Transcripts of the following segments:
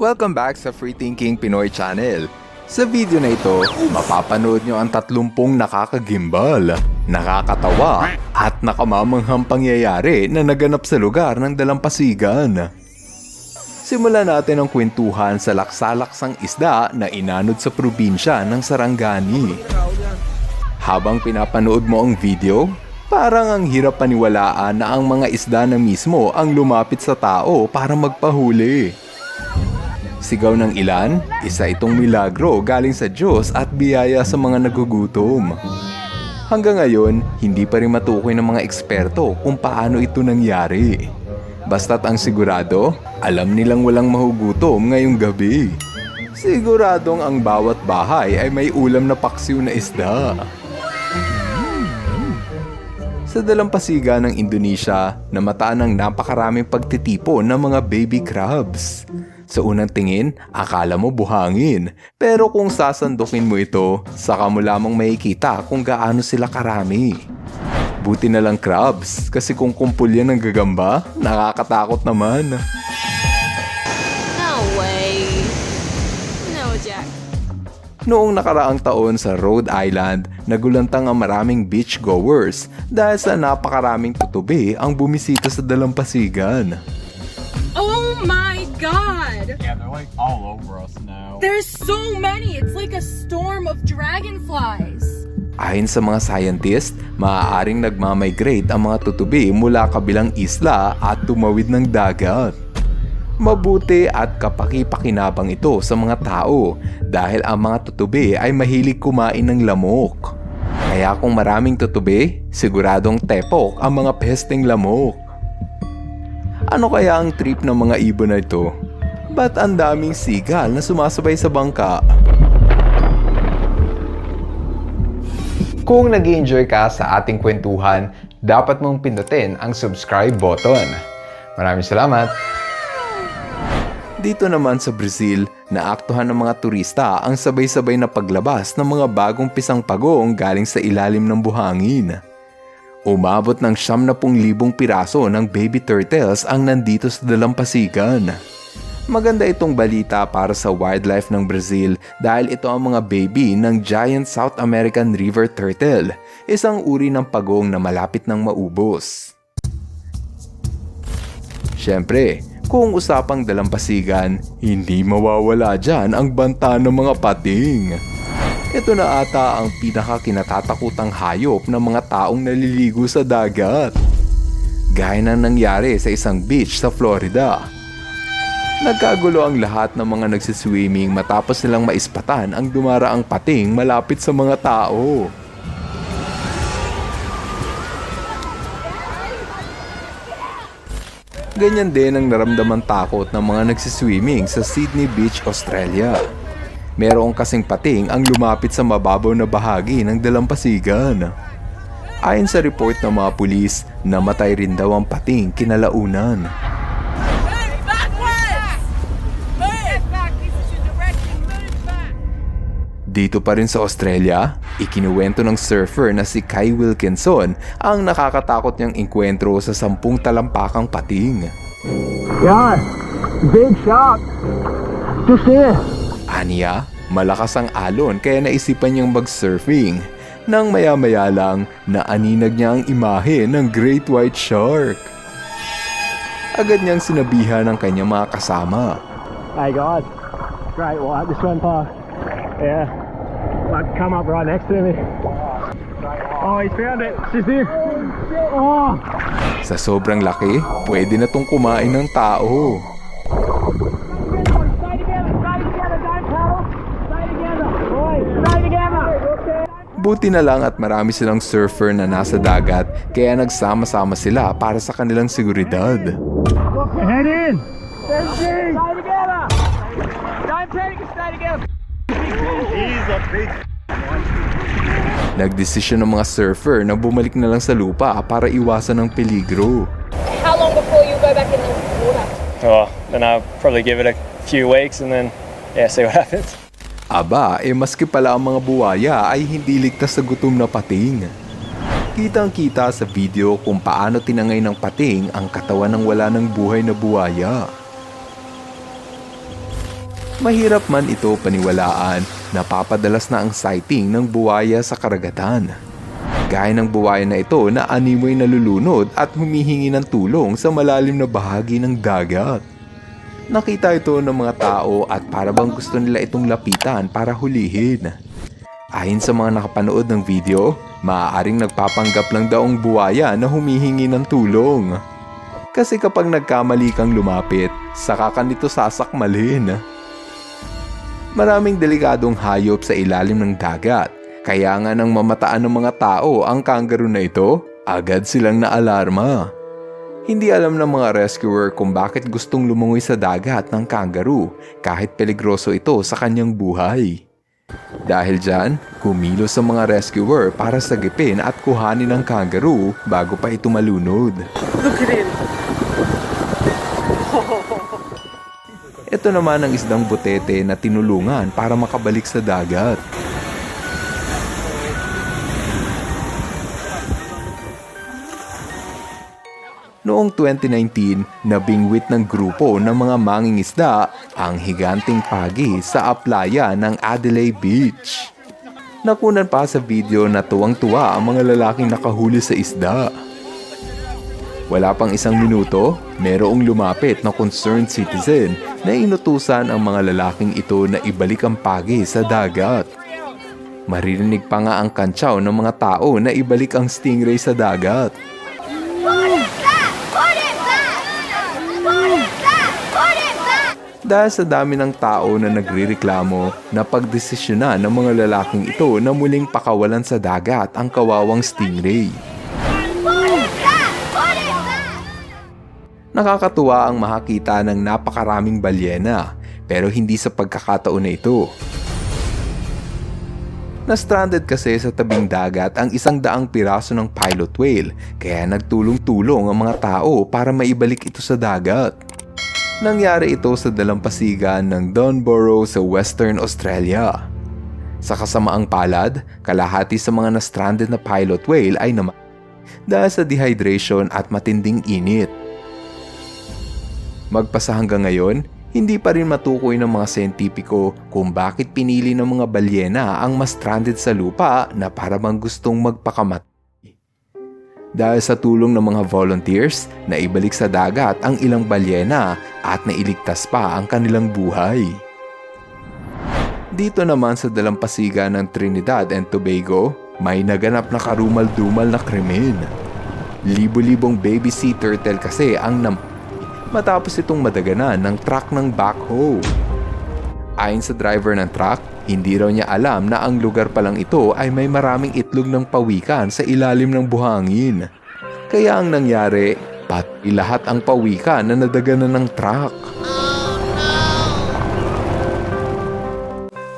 Welcome back sa Free Thinking Pinoy Channel. Sa video na ito, mapapanood nyo ang 30 nakakagimbal, nakakatawa, at nakamamanghang pangyayari na naganap sa lugar ng dalampasigan. Simulan natin ang kwentuhan sa laksalaksang isda na inanod sa probinsya ng Sarangani. Habang pinapanood mo ang video, parang ang hirap paniwalaan na ang mga isda na mismo ang lumapit sa tao para magpahuli. Sigaw ng ilan, isa itong milagro galing sa Diyos at biyaya sa mga nagugutom. Hanggang ngayon, hindi pa rin matukoy ng mga eksperto kung paano ito nangyari. Basta't ang sigurado, alam nilang walang mahugutom ngayong gabi. Siguradong ang bawat bahay ay may ulam na paksiw na isda. Sa dalampasiga ng Indonesia, namataan ng napakaraming pagtitipo ng mga baby crabs. Sa unang tingin, akala mo buhangin. Pero kung sasandukin mo ito, saka mo lamang makikita kung gaano sila karami. Buti na lang crabs, kasi kung kumpul yan ng gagamba, nakakatakot naman. No way. No, Jack. Noong nakaraang taon sa Rhode Island, nagulantang ang maraming beachgoers dahil sa napakaraming tutubi ang bumisita sa dalampasigan. Oh my god! Yeah, they're like all over us now. There's so many! It's like a storm of dragonflies! Ayon sa mga scientist, maaaring nagmamigrate ang mga tutubi mula kabilang isla at tumawid ng dagat. Mabuti at kapaki-pakinabang ito sa mga tao dahil ang mga tutubi ay mahilig kumain ng lamok. Kaya kung maraming tutubi, siguradong tepok ang mga pesteng lamok. Ano kaya ang trip ng mga ibon na ito? Ba't ang daming sigal na sumasabay sa bangka? Kung nag enjoy ka sa ating kwentuhan, dapat mong pindutin ang subscribe button. Maraming salamat! Dito naman sa Brazil, naaktuhan ng mga turista ang sabay-sabay na paglabas ng mga bagong pisang pagong galing sa ilalim ng buhangin. Umabot ng 70,000 piraso ng baby turtles ang nandito sa dalampasigan. Maganda itong balita para sa wildlife ng Brazil dahil ito ang mga baby ng giant South American river turtle, isang uri ng pagong na malapit ng maubos. Siyempre, kung usapang dalampasigan, hindi mawawala dyan ang banta ng mga pating. Ito na ata ang pinaka kinatatakutang hayop ng mga taong naliligo sa dagat. Gaya na nangyari sa isang beach sa Florida. Nagkagulo ang lahat ng mga nagsiswimming matapos nilang maispatan ang dumaraang pating malapit sa mga tao. Ganyan din ang naramdaman takot ng mga nagsiswimming sa Sydney Beach, Australia. Merong kasing pating ang lumapit sa mababaw na bahagi ng dalampasigan. Ayon sa report ng mga pulis, namatay rin daw ang pating kinalaunan. Dito pa rin sa Australia, ikinuwento ng surfer na si Kai Wilkinson ang nakakatakot niyang inkwentro sa sampung talampakang pating. Yeah, big shock. Just here. Aniya, malakas ang alon kaya naisipan niyang mag-surfing. Nang maya-maya lang, naaninag niya ang imahe ng Great White Shark. Agad niyang sinabihan ng kanyang mga kasama. Hey guys, great white. This went past. Yeah, like come up right next to me. Oh, he's found it. She's here. Oh, Sa sobrang laki, pwede na tong kumain ng tao. Buti na lang at marami silang surfer na nasa dagat kaya nagsama-sama sila para sa kanilang seguridad. Head in. Stay together. Nagdesisyon ng mga surfer na bumalik na lang sa lupa para iwasan ang peligro. How long before you go back in the water? Oh, then I'll probably give it a few weeks and then, yeah, see what happens. Aba, eh maski pala ang mga buwaya ay hindi ligtas sa gutom na pating. Kitang-kita sa video kung paano tinangay ng pating ang katawan ng wala ng buhay na buwaya. Mahirap man ito paniwalaan, napapadalas na ang sighting ng buwaya sa karagatan. Gaya ng buwaya na ito na animoy nalulunod at humihingi ng tulong sa malalim na bahagi ng dagat. Nakita ito ng mga tao at para bang gusto nila itong lapitan para hulihin. Ayon sa mga nakapanood ng video, maaaring nagpapanggap lang daw ang buwaya na humihingi ng tulong. Kasi kapag nagkamali kang lumapit, saka ka nito sasakmalin. Maraming delikadong hayop sa ilalim ng dagat. Kaya nga nang mamataan ng mga tao ang kangaroo na ito, agad silang naalarma. Hindi alam ng mga rescuer kung bakit gustong lumangoy sa dagat ng kangaroo kahit peligroso ito sa kanyang buhay. Dahil dyan, kumilos ang mga rescuer para sagipin at kuhanin ang kangaroo bago pa ito malunod. Ito naman ang isdang butete na tinulungan para makabalik sa dagat. Noong 2019, nabingwit ng grupo ng mga mangingisda ang higanting pagi sa aplaya ng Adelaide Beach. Nakunan pa sa video na tuwang-tuwa ang mga lalaking nakahuli sa isda. Wala pang isang minuto, merong lumapit na concerned citizen na inutusan ang mga lalaking ito na ibalik ang pagi sa dagat. Maririnig pa nga ang kantsaw ng mga tao na ibalik ang stingray sa dagat. Dahil sa dami ng tao na nagrireklamo na pagdesisyonan ng mga lalaking ito na muling pakawalan sa dagat ang kawawang stingray. Put it back! Put it back! Nakakatuwa ang makakita ng napakaraming balyena pero hindi sa pagkakataon na ito. Na-stranded kasi sa tabing dagat ang isang daang piraso ng pilot whale kaya nagtulong-tulong ang mga tao para maibalik ito sa dagat. Nangyari ito sa dalampasigan ng Dunborough sa Western Australia. Sa kasamaang palad, kalahati sa mga na-stranded na pilot whale ay naman dahil sa dehydration at matinding init. Magpasa hanggang ngayon, hindi pa rin matukoy ng mga sentipiko kung bakit pinili ng mga balyena ang mas stranded sa lupa na para bang gustong magpakamat. Dahil sa tulong ng mga volunteers, naibalik sa dagat ang ilang balyena at nailigtas pa ang kanilang buhay. Dito naman sa dalampasigan ng Trinidad and Tobago, may naganap na karumal-dumal na krimen. Libo-libong baby sea turtle kasi ang nam matapos itong madaganan ng truck ng backhoe. Ayon sa driver ng truck, hindi raw niya alam na ang lugar pa lang ito ay may maraming itlog ng pawikan sa ilalim ng buhangin. Kaya ang nangyari, pati lahat ang pawikan na nadaganan ng truck.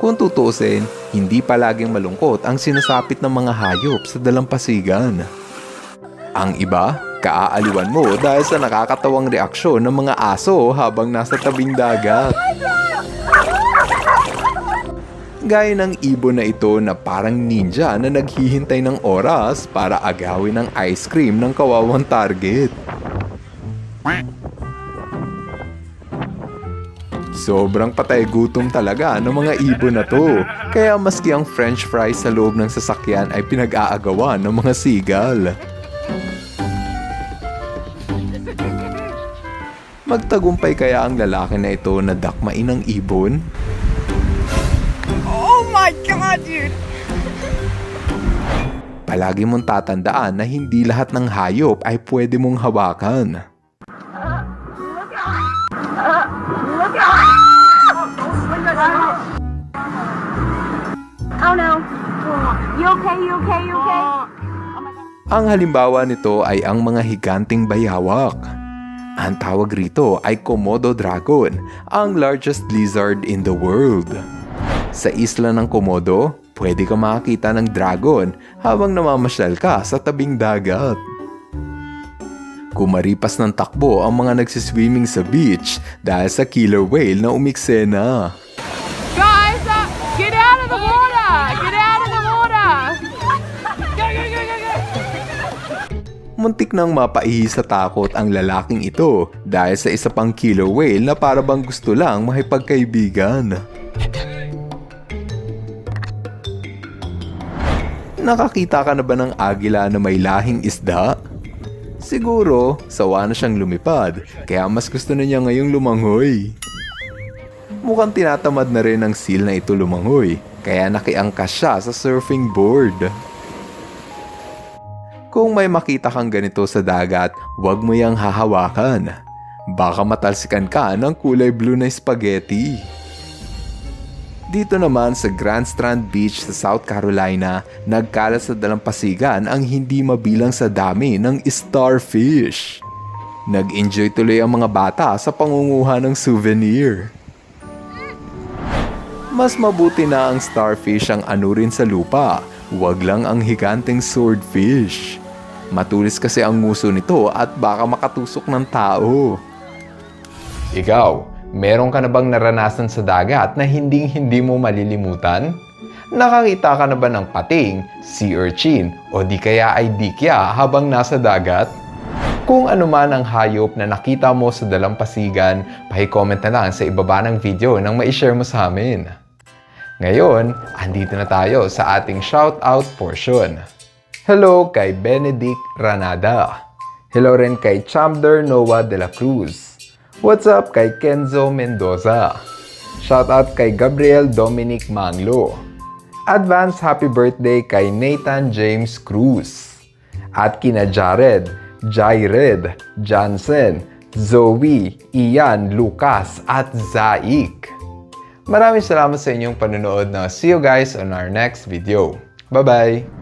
Kung tutusin, hindi palaging malungkot ang sinasapit ng mga hayop sa dalampasigan. Ang iba, kaaaliwan mo dahil sa nakakatawang reaksyon ng mga aso habang nasa tabing dagat. Gaya ng ibon na ito na parang ninja na naghihintay ng oras para agawin ang ice cream ng kawawang target. Sobrang patay gutom talaga ng mga ibon na to. Kaya maski ang french fries sa loob ng sasakyan ay pinag-aagawan ng mga sigal. Magtagumpay kaya ang lalaki na ito na dakmain ng ibon? Oh my god, dude! Palagi mong tatandaan na hindi lahat ng hayop ay pwede mong hawakan. Oh no. You okay? You okay? You okay? Ang halimbawa nito ay ang mga higanting bayawak. Ang tawag rito ay Komodo dragon, ang largest lizard in the world. Sa isla ng Komodo, pwede ka makakita ng dragon habang namamasyal ka sa tabing dagat. Kumaripas ng takbo ang mga nagsiswimming sa beach dahil sa killer whale na umiksena. Muntik nang mapaihi sa takot ang lalaking ito dahil sa isa pang killer whale na para bang gusto lang makipagkaibigan. Nakakita ka na ba ng agila na may lahing isda? Siguro, sawa na siyang lumipad, kaya mas gusto na niya ngayong lumangoy. Mukhang tinatamad na rin ng seal na ito lumangoy, kaya nakiangkas siya sa surfing board. Kung may makita kang ganito sa dagat, huwag mo yang hahawakan. Baka matalsikan ka ng kulay blue na spaghetti. Dito naman sa Grand Strand Beach sa South Carolina, nagkalat sa dalampasigan ang hindi mabilang sa dami ng starfish. Nag-enjoy tuloy ang mga bata sa pangunguha ng souvenir. Mas mabuti na ang starfish ang anurin sa lupa, huwag lang ang higanteng swordfish. Matulis kasi ang nguso nito at baka makatusok ng tao. Ikaw, meron ka na bang naranasan sa dagat na hinding hindi mo malilimutan? Nakakita ka na ba ng pating, sea urchin, o di kaya ay dikya habang nasa dagat? Kung ano man ang hayop na nakita mo sa dalampasigan, pahicomment na lang sa ibaba ng video nang ma-share mo sa amin. Ngayon, andito na tayo sa ating shoutout portion. Hello kay Benedict Ranada. Hello rin kay Chamder Noah de la Cruz. What's up kay Kenzo Mendoza. Shoutout kay Gabriel Dominic Manglo. Advance happy birthday kay Nathan James Cruz. At kina Jared, Jaired, Jansen, Zoe, Ian, Lucas at Zaik. Maraming salamat sa inyong panonood na see you guys on our next video. Bye-bye!